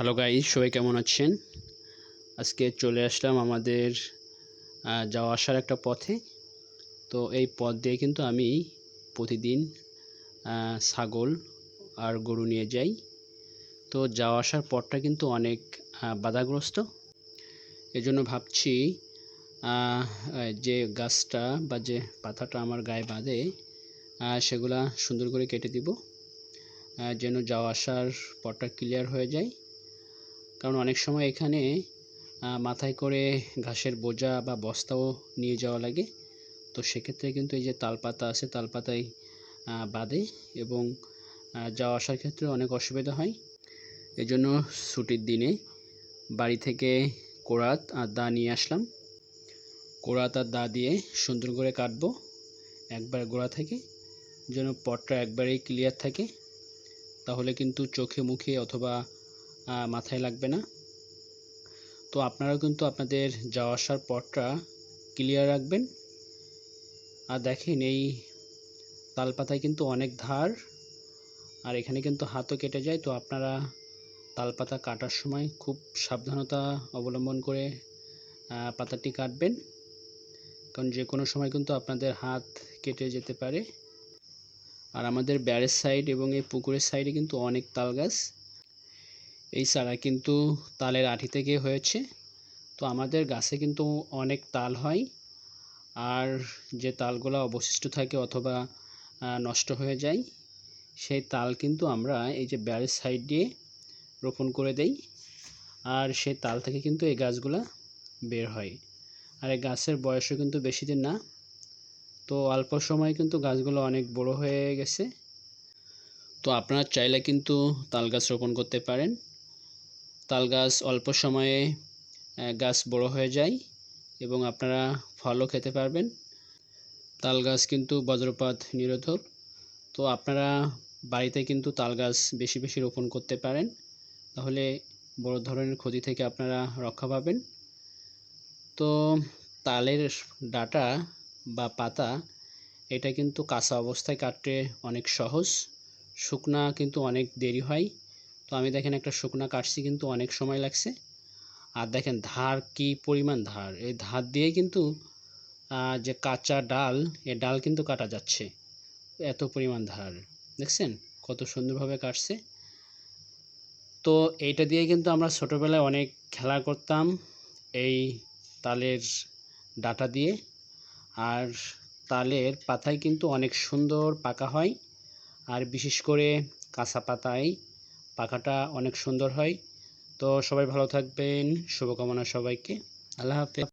Hello guys সবাই কেমন আছেন? আজকে চলে আসলাম আমাদের যাওয়া আসার একটা পথে। তো এই পথ দিয়ে কিন্তু আমি প্রতিদিন ছাগল আর গরু নিয়ে যাই। তো যাওয়া আসার পথটা কিন্তু অনেক বাধাগ্রস্ত। এজন্য ভাবছি যে গাছটা বা যে পাতাটা আমার গায়ে বাঁধে সেগুলা সুন্দর করে কেটে দিব যেন যাওয়া আসার পথটা ক্লিয়ার হয়ে যায়। কারণ অনেক সময় এখানে মাথায় করে ঘাসের বোঝা বা বস্তাও নিয়ে যাওয়া লাগে। তো সেক্ষেত্রে কিন্তু এই যে তালপাতা আছে তালপাতায় আহ, বাঁধে এবং যাওয়া আসার ক্ষেত্রে অনেক অসুবিধা হয়। এজন্য ছুটির দিনে বাড়ি থেকে কোরাত আর দা নিয়ে আসলাম। কোরাত আর দা দিয়ে সুন্দর করে কাটবো একবার গোড়া থেকে যেন পটটা একবারেই ক্লিয়ার থাকে। তাহলে কিন্তু চোখে মুখে অথবা মাথায় লাগবে না। তো আপনারা কিন্তু আপনাদের যাওয়া আসার পথটা ক্লিয়ার রাখবেন। আর দেখেন এই তালপাতায় কিন্তু অনেক ধার, আর এখানে কিন্তু হাতও কেটে যায়। তো আপনারা তালপাতা কাটার সময় খুব সাবধানতা অবলম্বন করে পাতাটি কাটবেন। কারণ যে কোনো সময় কিন্তু আপনাদের হাত কেটে যেতে পারে। আর আমাদের ব্যারের সাইড এবং এই পুকুরের সাইডে কিন্তু অনেক তাল গাছ এই চারা কিন্তু তালের আঠি থেকে হয়েছে। তো আমাদের গাছে কিন্তু অনেক তাল হয় আর যে তালগুলো অবশিষ্ট থাকে অথবা নষ্ট হয়ে যায়, সেই তাল কিন্তু আমরা এই যে ব্যারের সাইড দিয়ে রোপণ করে দেই আর সেই তাল থেকে কিন্তু এই গাছগুলা বের হয়। আর এই গাছের বয়সও কিন্তু বেশি দিন না। তো অল্প সময় কিন্তু গাছগুলো অনেক বড় হয়ে গেছে। তো আপনারা চাইলে কিন্তু তাল গাছ রোপণ করতে পারেন। তাল গাছ অল্প সময়ে গাছ বড় হয়ে যায় এবং আপনারা ফলও খেতে পারবেন। তাল গাছ কিন্তু বজ্রপাত নিরোধক। তো আপনারা বাড়িতে কিন্তু তাল গাছ বেশি বেশি রোপণ করতে পারেন। তাহলে বড় ধরনের ক্ষতি থেকে আপনারা রক্ষা পাবেন। তো তালের ডাটা বা পাতা, এটা কিন্তু কাঁচা অবস্থায় কাটতে অনেক সহজ। শুকনা কিন্তু অনেক দেরি হয়। তো আমি দেখেন একটা শুকনা কাটছি কিন্তু অনেক সময় লাগছে। আর দেখেন ধার কি পরিমাণ ধার? এই ধার দিয়ে কিন্তু যে কাঁচা ডাল, এ ডাল কিন্তু কাটা যাচ্ছে। এত পরিমাণ ধার, দেখছেন? কত সুন্দরভাবে কাটছে। তো এইটা দিয়ে কিন্তু আমরা ছোটোবেলায় অনেক খেলা করতাম, এই তালের ডাটা দিয়ে। আর তালের পাতায় কিন্তু অনেক সুন্দর পাকা হয়। আর বিশেষ করে কাঁচা পাতায় পাখাটা অনেক সুন্দর হয়। তো সবাই ভালো থাকবেন শুভকামনা সবাইকে। আল্লাহ হাফেজ।